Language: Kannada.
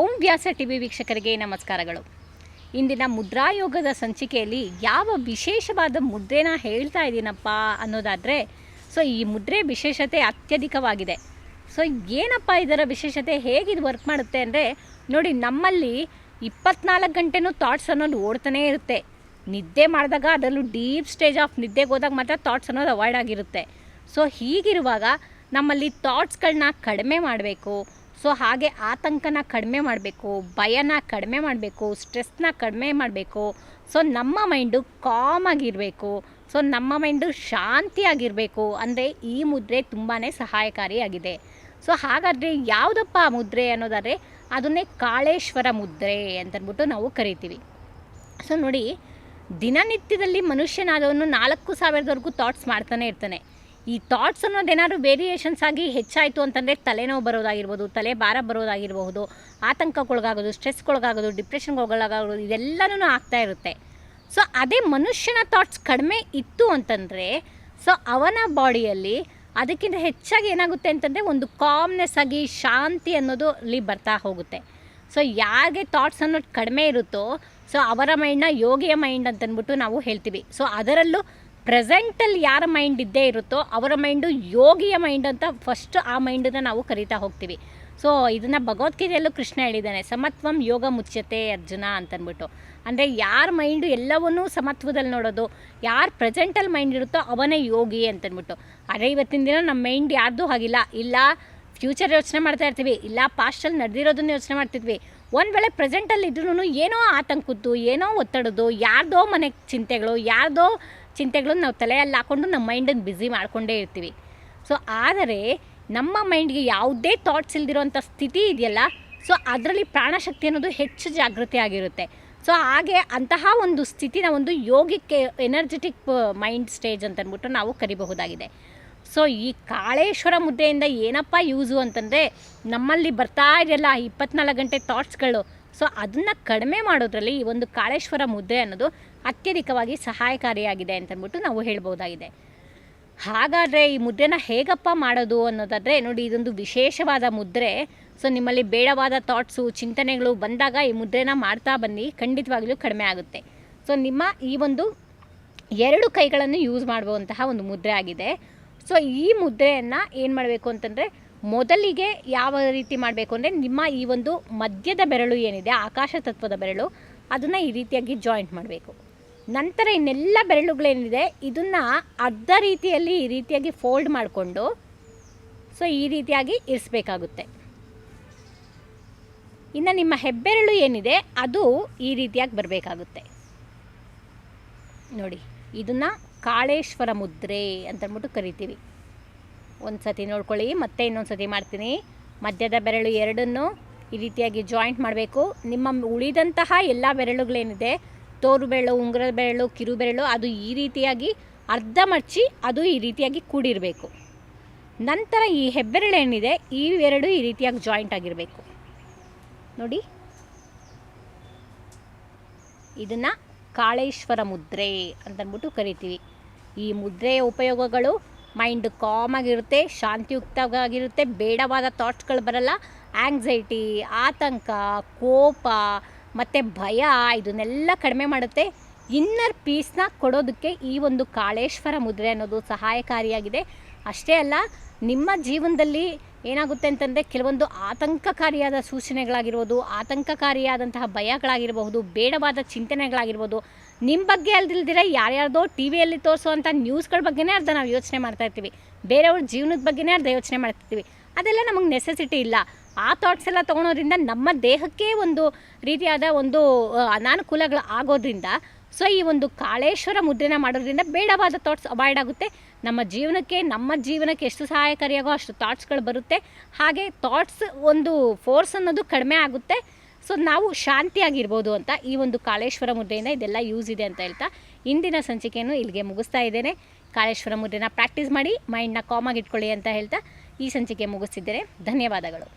ಓಂ ವ್ಯಾಸ ಟಿ ವಿ ವೀಕ್ಷಕರಿಗೆ ನಮಸ್ಕಾರಗಳು. ಇಂದಿನ ಮುದ್ರಾಯೋಗದ ಸಂಚಿಕೆಯಲ್ಲಿ ಯಾವ ವಿಶೇಷವಾದ ಮುದ್ರೆನ ಹೇಳ್ತಾ ಇದ್ದೀನಪ್ಪ ಅನ್ನೋದಾದರೆ, ಸೊ ಈ ಮುದ್ರೆ ವಿಶೇಷತೆ ಅತ್ಯಧಿಕವಾಗಿದೆ. ಸೊ ಏನಪ್ಪ ಇದರ ವಿಶೇಷತೆ, ಹೇಗಿದು ವರ್ಕ್ ಮಾಡುತ್ತೆ ಅಂದರೆ, ನೋಡಿ ನಮ್ಮಲ್ಲಿ ಇಪ್ಪತ್ನಾಲ್ಕು ಗಂಟೆನೂ ಥಾಟ್ಸ್ ಅನ್ನೋದು ಓಡ್ತಾನೇ ಇರುತ್ತೆ. ನಿದ್ದೆ ಮಾಡಿದಾಗ ಅದರಲ್ಲೂ ಡೀಪ್ ಸ್ಟೇಜ್ ಆಫ್ ನಿದ್ದೆಗೆ ಹೋದಾಗ ಮಾತ್ರ ಥಾಟ್ಸ್ ಅನ್ನೋದು ಅವಾಯ್ಡ್ ಆಗಿರುತ್ತೆ. ಸೊ ಹೀಗಿರುವಾಗ ನಮ್ಮಲ್ಲಿ ಥಾಟ್ಸ್ಗಳನ್ನ ಕಡಿಮೆ ಮಾಡಬೇಕು ಸೊ ಹಾಗೆ ಆತಂಕನ ಕಡಿಮೆ ಮಾಡಬೇಕು, ಭಯನ ಕಡಿಮೆ ಮಾಡಬೇಕು, ಸ್ಟ್ರೆಸ್ನ ಕಡಿಮೆ ಮಾಡಬೇಕು. ಸೊ ನಮ್ಮ ಮೈಂಡು ಕಾಮಾಗಿರಬೇಕು ಸೊ ನಮ್ಮ ಮೈಂಡು ಶಾಂತಿಯಾಗಿರಬೇಕು ಅಂದರೆ ಈ ಮುದ್ರೆ ತುಂಬಾ ಸಹಾಯಕಾರಿಯಾಗಿದೆ. ಸೊ ಹಾಗಾದರೆ ಯಾವುದಪ್ಪ ಆ ಮುದ್ರೆ ಅನ್ನೋದಾದರೆ ಅದನ್ನೇ ಕಾಳೇಶ್ವರ ಮುದ್ರೆ ಅಂತಂದ್ಬಿಟ್ಟು ನಾವು ಕರಿತೀವಿ. ಸೊ ನೋಡಿ ದಿನನಿತ್ಯದಲ್ಲಿ ಮನುಷ್ಯನಾದವನು ನಾಲ್ಕು ಸಾವಿರದವರೆಗೂ ಥಾಟ್ಸ್ ಮಾಡ್ತಾನೆ ಇರ್ತಾನೆ. ಈ ಥಾಟ್ಸ್ ಅನ್ನೋದು ಅನ್ನೋದೇನಾದ್ರು ವೇರಿಯೇಷನ್ಸ್ ಆಗಿ ಹೆಚ್ಚಾಯಿತು ಅಂತಂದರೆ ತಲೆನೋವು ಬರೋದಾಗಿರ್ಬೋದು, ತಲೆ ಭಾರ ಬರೋದಾಗಿರಬಹುದು, ಆತಂಕಕ್ಕೊಳಗಾಗೋದು ಸ್ಟ್ರೆಸ್ಗೊಳಗಾಗೋದು ಡಿಪ್ರೆಷನ್ಗೊಳಗಾಗೋದು ಇದೆಲ್ಲನೂ ಆಗ್ತಾ ಇರುತ್ತೆ. ಸೊ ಅದೇ ಮನುಷ್ಯನ ಥಾಟ್ಸ್ ಕಡಿಮೆ ಇತ್ತು ಅಂತಂದರೆ ಸೊ ಅವನ ಬಾಡಿಯಲ್ಲಿ ಅದಕ್ಕಿಂತ ಹೆಚ್ಚಾಗಿ ಏನಾಗುತ್ತೆ ಅಂತಂದರೆ ಒಂದು ಕಾಮ್ನೆಸ್ ಆಗಿ ಶಾಂತಿ ಅನ್ನೋದು ಅಲ್ಲಿ ಬರ್ತಾ ಹೋಗುತ್ತೆ. ಸೊ ಯಾರಿಗೆ ಥಾಟ್ಸ್ ಅನ್ನೋದು ಕಡಿಮೆ ಇರುತ್ತೋ ಸೊ ಅವರ ಮೈಂಡ್ನ ಯೋಗಿಯ ಮೈಂಡ್ ಅಂತಂದ್ಬಿಟ್ಟು ನಾವು ಹೇಳ್ತೀವಿ. ಸೊ ಅದರಲ್ಲೂ ಪ್ರೆಸೆಂಟಲ್ಲಿ ಯಾರ ಮೈಂಡ್ ಇದ್ದೇ ಇರುತ್ತೋ ಅವರ ಮೈಂಡು ಯೋಗಿಯ ಮೈಂಡ್ ಅಂತ ಫಸ್ಟ್ ಆ ಮೈಂಡನ್ನು ನಾವು ಕರಿತಾ ಹೋಗ್ತೀವಿ. ಸೊ ಇದನ್ನು ಭಗವದ್ಗೀತೆಯಲ್ಲೂ ಕೃಷ್ಣ ಹೇಳಿದ್ದಾನೆ, ಸಮತ್ವಂ ಯೋಗ ಮುಚ್ಚತೆ ಅರ್ಜುನ ಅಂತಂದ್ಬಿಟ್ಟು ಅಂದರೆ ಯಾರ ಮೈಂಡು ಎಲ್ಲವನ್ನೂ ಸಮತ್ವದಲ್ಲಿ ನೋಡೋದು, ಯಾರು ಪ್ರೆಸೆಂಟಲ್ಲಿ ಮೈಂಡ್ ಇರುತ್ತೋ ಅವನೇ ಯೋಗಿ ಅಂತಂದ್ಬಿಟ್ಟು ಆದರೆ ಇವತ್ತಿನ ದಿನ ನಮ್ಮ ಮೈಂಡ್ ಯಾರ್ದೂ ಹಾಗಿಲ್ಲ. ಇಲ್ಲ ಫ್ಯೂಚರ್ ಯೋಚನೆ ಮಾಡ್ತಾ ಇರ್ತೀವಿ, ಇಲ್ಲ ಪಾಸ್ಟಲ್ಲಿ ನಡೆದಿರೋದನ್ನ ಯೋಚನೆ ಮಾಡ್ತಿದ್ವಿ. ಒಂದು ವೇಳೆ ಪ್ರೆಸೆಂಟಲ್ಲಿ ಇದ್ರೂ ಏನೋ ಆತಂಕದ್ದು, ಏನೋ ಒತ್ತಡದ್ದು, ಯಾರ್ದೋ ಮನೆ ಚಿಂತೆಗಳು, ಯಾರ್ದೋ ಚಿಂತೆಗಳು ನಾವು ತಲೆಯಲ್ಲಿ ಹಾಕ್ಕೊಂಡು ನಮ್ಮ ಮೈಂಡನ್ನು ಬ್ಯುಸಿ ಮಾಡ್ಕೊಂಡೇ ಇರ್ತೀವಿ. ಸೊ ಆದರೆ ನಮ್ಮ ಮೈಂಡ್ಗೆ ಯಾವುದೇ ಥಾಟ್ಸ್ ಇಲ್ದಿರೋಂಥ ಸ್ಥಿತಿ ಇದೆಯಲ್ಲ ಸೊ ಅದರಲ್ಲಿ ಪ್ರಾಣಶಕ್ತಿ ಅನ್ನೋದು ಹೆಚ್ಚು ಜಾಗೃತಿ ಆಗಿರುತ್ತೆ. ಸೊ ಹಾಗೆ ಅಂತಹ ಒಂದು ಸ್ಥಿತಿನ ಒಂದು ಯೋಗಿಕ್ ಎನರ್ಜೆಟಿಕ್ ಮೈಂಡ್ ಸ್ಟೇಜ್ ಅಂತಂದ್ಬಿಟ್ಟು ನಾವು ಕರಿಬಹುದಾಗಿದೆ. ಸೊ ಈ ಕಾಳೇಶ್ವರ ಮುದ್ದೆಯಿಂದ ಏನಪ್ಪ ಯೂಸು ಅಂತಂದರೆ, ನಮ್ಮಲ್ಲಿ ಬರ್ತಾ ಇದೆಯಲ್ಲ ಇಪ್ಪತ್ನಾಲ್ಕು ಗಂಟೆ ಥಾಟ್ಸ್ಗಳು ಸೊ ಅದನ್ನು ಕಡಿಮೆ ಮಾಡೋದ್ರಲ್ಲಿ ಈ ಒಂದು ಕಾಳೇಶ್ವರ ಮುದ್ರೆ ಅನ್ನೋದು ಅತ್ಯಧಿಕವಾಗಿ ಸಹಾಯಕಾರಿಯಾಗಿದೆ ಅಂತಂದ್ಬಿಟ್ಟು ನಾವು ಹೇಳ್ಬೋದಾಗಿದೆ. ಹಾಗಾದರೆ ಈ ಮುದ್ರೆನ ಹೇಗಪ್ಪ ಮಾಡೋದು ಅನ್ನೋದಾದರೆ ನೋಡಿ ಇದೊಂದು ವಿಶೇಷವಾದ ಮುದ್ರೆ. ಸೊ ನಿಮ್ಮಲ್ಲಿ ಬೇಡವಾದ ಥಾಟ್ಸು ಚಿಂತನೆಗಳು ಬಂದಾಗ ಈ ಮುದ್ರೆನ ಮಾಡ್ತಾ ಬನ್ನಿ, ಖಂಡಿತವಾಗ್ಲೂ ಕಡಿಮೆ ಆಗುತ್ತೆ. ಸೊ ನಿಮ್ಮ ಈ ಒಂದು ಎರಡು ಕೈಗಳನ್ನು ಯೂಸ್ ಮಾಡುವಂತಹ ಒಂದು ಮುದ್ರೆ ಆಗಿದೆ. ಸೊ ಈ ಮುದ್ರೆಯನ್ನು ಏನು ಮಾಡಬೇಕು ಅಂತಂದರೆ ಮೊದಲಿಗೆ ಯಾವ ರೀತಿ ಮಾಡಬೇಕು ಅಂದರೆ ನಿಮ್ಮ ಈ ಒಂದು ಮಧ್ಯದ ಬೆರಳು ಏನಿದೆ, ಆಕಾಶ ತತ್ವದ ಬೆರಳು, ಅದನ್ನು ಈ ರೀತಿಯಾಗಿ ಜಾಯಿಂಟ್ ಮಾಡಬೇಕು. ನಂತರ ಇನ್ನೆಲ್ಲ ಬೆರಳುಗಳೇನಿದೆ, ಇದನ್ನು ಅರ್ಧ ರೀತಿಯಲ್ಲಿ ಈ ರೀತಿಯಾಗಿ ಫೋಲ್ಡ್ ಮಾಡಿಕೊಂಡು ಸೊ ಈ ರೀತಿಯಾಗಿ ಇರಿಸಬೇಕಾಗುತ್ತೆ. ಇನ್ನು ನಿಮ್ಮ ಹೆಬ್ಬೆರಳು ಏನಿದೆ, ಅದು ಈ ರೀತಿಯಾಗಿ ಬರಬೇಕಾಗುತ್ತೆ. ನೋಡಿ, ಇದನ್ನು ಕಾಳೇಶ್ವರ ಮುದ್ರೆ ಅಂತಂದ್ಬಿಟ್ಟು ಕರಿತೀವಿ. ಒಂದು ಸತಿ ನೋಡ್ಕೊಳ್ಳಿ, ಮತ್ತೆ ಇನ್ನೊಂದು ಸತಿ ಮಾಡ್ತೀನಿ. ಮಧ್ಯದ ಬೆರಳು ಎರಡನ್ನು ಈ ರೀತಿಯಾಗಿ ಜಾಯಿಂಟ್ ಮಾಡಬೇಕು. ನಿಮ್ಮ ಉಳಿದಂತಹ ಎಲ್ಲ ಬೆರಳುಗಳೇನಿದೆ, ತೋರು ಬೆರಳು ಉಂಗುರದ ಬೆರಳು, ಕಿರು ಬೆರಳು, ಅದು ಈ ರೀತಿಯಾಗಿ ಅರ್ಧ ಮಡಚಿ ಅದು ಈ ರೀತಿಯಾಗಿ ಕೂಡಿರಬೇಕು. ನಂತರ ಈ ಹೆಬ್ಬೆರಳು ಏನಿದೆ ಈ ರೀತಿಯಾಗಿ ಜಾಯಿಂಟ್ ಆಗಿರಬೇಕು. ನೋಡಿ. ಇದನ್ನು ಕಾಳೇಶ್ವರ ಮುದ್ರೆ ಅಂತಂದ್ಬಿಟ್ಟು ಕರಿತೀವಿ. ಈ ಮುದ್ರೆಯ ಉಪಯೋಗಗಳು ಮೈಂಡ್ ಕಾಮ್ ಆಗಿರುತ್ತೆ, ಶಾಂತಿಯುಕ್ತವಾಗಿರುತ್ತೆ, ಬೇಡವಾದ ಥಾಟ್ಸ್ಗಳು ಬರಲ್ಲ ಆಂಗ್ಸೈಟಿ ಆತಂಕ, ಕೋಪ ಮತ್ತು ಭಯ, ಇದನ್ನೆಲ್ಲ ಕಡಿಮೆ ಮಾಡುತ್ತೆ. ಇನ್ನರ್ ಪೀಸ್ನ ಕೊಡೋದಕ್ಕೆ ಈ ಒಂದು ಕಾಳೇಶ್ವರ ಮುದ್ರೆ ಅನ್ನೋದು ಸಹಾಯಕಾರಿಯಾಗಿದೆ. ಅಷ್ಟೇ ಅಲ್ಲ ನಿಮ್ಮ ಜೀವನದಲ್ಲಿ ಏನಾಗುತ್ತೆ ಅಂತಂದರೆ ಕೆಲವೊಂದು ಆತಂಕಕಾರಿಯಾದ ಸೂಚನೆಗಳಾಗಿರ್ಬೋದು, ಆತಂಕಕಾರಿಯಾದಂತಹ ಭಯಗಳಾಗಿರಬಹುದು, ಬೇಡವಾದ ಚಿಂತನೆಗಳಾಗಿರ್ಬೋದು ನಿಮ್ಮ ಬಗ್ಗೆ ಅಲ್ದಿಲ್ದಿರ ಯಾರ್ಯಾರ್ದೋ ಟಿ ವಿಯಲ್ಲಿ ತೋರಿಸುವಂಥ ನ್ಯೂಸ್ಗಳ ಬಗ್ಗೆನೇ ಅರ್ಧ ನಾವು ಯೋಚನೆ ಮಾಡ್ತಾಯಿರ್ತೀವಿ ಬೇರೆಯವ್ರ ಜೀವನದ ಬಗ್ಗೆನೇ ಅರ್ಧ ಯೋಚನೆ ಮಾಡ್ತಿರ್ತೀವಿ ಅದೆಲ್ಲ ನಮಗೆ ನೆಸೆಸಿಟಿ ಇಲ್ಲ. ಆ ಥಾಟ್ಸ್ ಎಲ್ಲ ತೊಗೊಳೋದ್ರಿಂದ ನಮ್ಮ ದೇಹಕ್ಕೆ ಒಂದು ರೀತಿಯಾದ ಒಂದು ಅನಾನುಕೂಲಗಳು ಆಗೋದ್ರಿಂದ, ಸೊ ಈ ಒಂದು ಕಾಳೇಶ್ವರ ಮುದ್ರೆನ ಮಾಡೋದ್ರಿಂದ ಬೇಡವಾದ ಥಾಟ್ಸ್ ಅವಾಯ್ಡ್ ಆಗುತ್ತೆ. ನಮ್ಮ ಜೀವನಕ್ಕೆ ನಮ್ಮ ಜೀವನಕ್ಕೆ ಎಷ್ಟು ಸಹಾಯಕಾರಿಯಾಗೋ ಅಷ್ಟು ಥಾಟ್ಸ್ಗಳು ಬರುತ್ತೆ. ಹಾಗೆ ಥಾಟ್ಸ್ ಒಂದು ಫೋರ್ಸ್ ಅನ್ನೋದು ಕಡಿಮೆ ಆಗುತ್ತೆ. ಸೊ ನಾವು ಶಾಂತಿಯಾಗಿರ್ಬೋದು ಅಂತ ಈ ಒಂದು ಕಾಳೇಶ್ವರ ಮುದ್ರೆಯಿಂದ ಇದೆಲ್ಲ ಯೂಸ್ ಇದೆ ಅಂತ ಹೇಳ್ತಾ ಇಂದಿನ ಸಂಚಿಕೆಯನ್ನು ಇಲ್ಲಿಗೆ ಮುಗಿಸ್ತಾ ಇದ್ದೇನೆ. ಕಾಳೇಶ್ವರ ಮುದ್ರೆನ ಪ್ರಾಕ್ಟೀಸ್ ಮಾಡಿ ಮೈಂಡ್ನ ಕಾಮಾಗಿ ಇಟ್ಕೊಳ್ಳಿ ಅಂತ ಹೇಳ್ತಾ ಈ ಸಂಚಿಕೆ ಮುಗಿಸ್ತಿದ್ದೇನೆ. ಧನ್ಯವಾದಗಳು.